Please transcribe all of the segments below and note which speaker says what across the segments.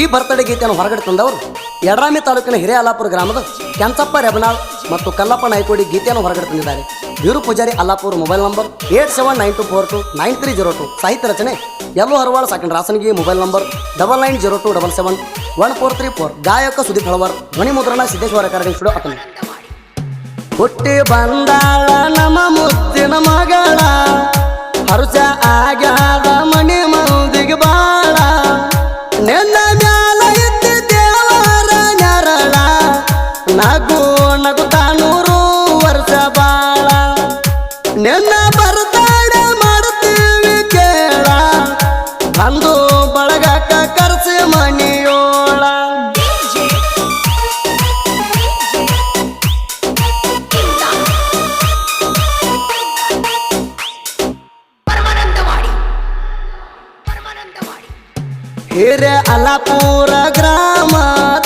Speaker 1: ಈ ಬರ್ತಡೇ ಗೀತೆಯನ್ನು ಹೊರಗಡೆ ತಂದವರು ಯಡ್ರಾಮಿ ತಾಲೂಕಿನ ಹಿರೇಅಲ್ಲಾಪುರ ಗ್ರಾಮದ ಕೆಂಚಪ್ಪ ರೆಬನಾಳ್ ಮತ್ತು ಕಲ್ಲಪ್ಪ ನಾಯ್ಕೋಡಿ ಗೀತೆಯನ್ನು ಹೊರಗಡೆ ತಂದಿದ್ದಾರೆ. Veeru Pujari Allapur mobile number eight seven nine two four two nine three zero two. ಸಾಹಿತ್ಯ ರಚನೆ ಎಲ್ಲೋ Haravala ಸಾಕಿನ Rasanagi, mobile number double nine zero two double seven one four three four. ಗಾಯಕ ಸುದೀಪ್ ಹಳವರ್, ಧ್ವನಿ ಮುದ್ರಣ ಸಿದ್ದೇಶ್ವರ ಕಾರ್ಯಕ್ರಮ ಅತನ ಹುಟ್ಟಿ ಬಂದಾಳ ನಮ್ಮ ಮುತ್ತಿನ ಮಗಳ. ನಗು ನಗುತ್ತಾ ನೂರು ವರ್ಷ ಬಾಳ. ನೆನ್ನ ಬರ್ತಾಡ ಮಾಡ್ತೀವಿ ಕೇಳ. ಬಂದು ಬಳಗಕ್ಕ ಕರೆಸಿ
Speaker 2: ಮನಿಯೋಳ
Speaker 1: ಹಿರೇ ಅಲಾಪುರ ಗ್ರಾಮದಲ್ಲಿ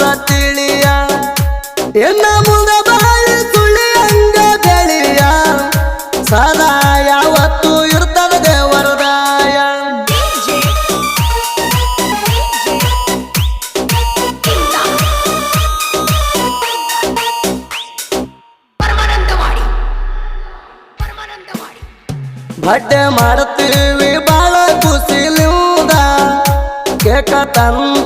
Speaker 1: ಮನಸ್ಸ ತಿಳಿಯ. ಎನ್ನ ಮುಂದ ಬಾಳಿ ಸುಳಿಯಂಗ ಬೆಳಿಯ. ಸದಾ ಯಾವತ್ತು ಇರ್ತದ ದೇವರದಾಯ ಬಟ್ಟೆ ಮಾಡ್ತೀವಿ ಬಾಳ ಖುಷಿಲಿಂದ ಕೇಕ ತಂದು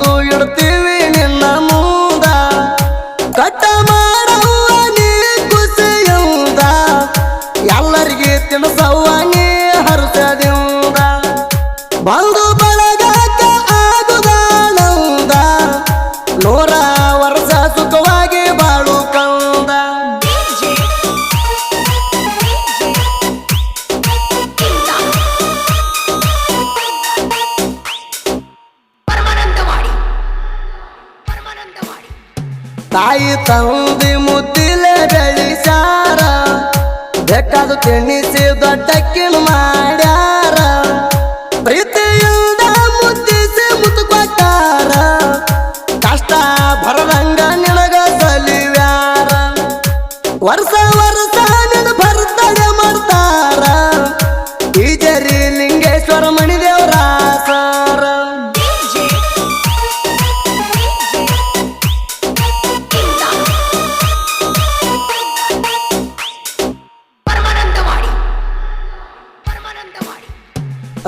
Speaker 1: ತಾಯಿ ತಂದಿ ಮುದ್ದಿಲೆ ಬೆಳಿಸಾರ, ಬೇಕಾದ ತಿಣಿಸಿ ಕಿಣ ಮಾಡ್ಯಾರ. ಪ್ರೀತಿಯಿಂದ ಮುದ್ದಿಸಿ ಮುತ್ತು ಕೊಟ್ಟಾರ ಕಷ್ಟ ಬರದಂಗ ನಿನಗ ಸಲಿವ್ಯಾರ. ವರ್ಷ ವರ್ಷ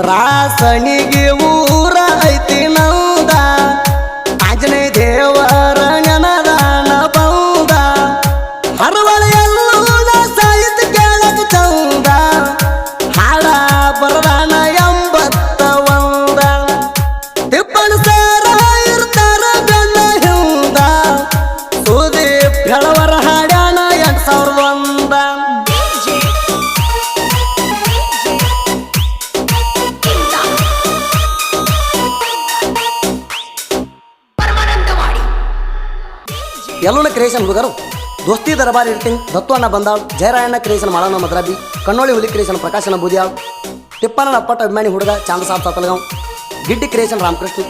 Speaker 1: ರಾಸಣಿಗೆ ಊರ ಐತಿ ನೌದ. ಆಂಜನೇಯ ದೇವರ ಎಲ್ಲೂನ ಕ್ರಿಯೇಷನ್ ಹುಡುಗರು ದೋಸ್ತಿ ದರಬಾರ್ ಎಡಿಟಿಂಗ್ ದತ್ತು ಅಣ್ಣ ಬಂದಾಳ್ ಜಯರಾಯಣ್ಣ ಕ್ರಿಯೇಷನ್ ಮಾಡೋಣ ಮದ್ರಾಬಿ ಕಣ್ಣೋಳಿ ಹುಲಿ ಕ್ರಿಯೇಷನ್ ಪ್ರಕಾಶನ ಬೂದಿಯಾಳ್ ತಿಪ್ಪನ ಅಪ್ಪಟ ಅಭಿಮಾನಿ ಹುಡುಗ ಚಾಂದ ಸಾಬ್ ಸಾತಲಗಾಂವ್ ಗಿಡ್ಡಿ ಕ್ರಿಯೇಷನ್ ರಾಮಕೃಷ್ಣ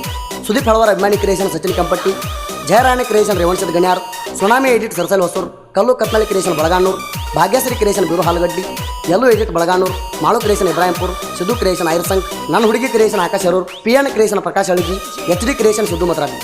Speaker 1: ಸುದೀಪ್ ಹಳವರ ಅಭಿಮಾನಿ creation Sachin Kampatti Jayarayanna creation Revanasid Ganyar tsunami edit ಸರ್ಸಲ್ Hosur ಕಲ್ಲು ಕತ್ನಳ್ಳಿ ಕ್ರಿಯೇಷನ್ ಬಳಗಾನೂರ್ ಭಾಗ್ಯಶ್ರೀ ಕ್ರಿಯೇಷನ್ ಬೀರು ಹಾಲಗಡ್ಡಿ ಎಲ್ಲೂ edit Balaganur Malu creation Ibrahimpur Siddu creation Airsang ನನ್ನ ಹುಡುಗಿ creation Akash Arur P N creation Prakash Alagi H D creation Siddu Madrabi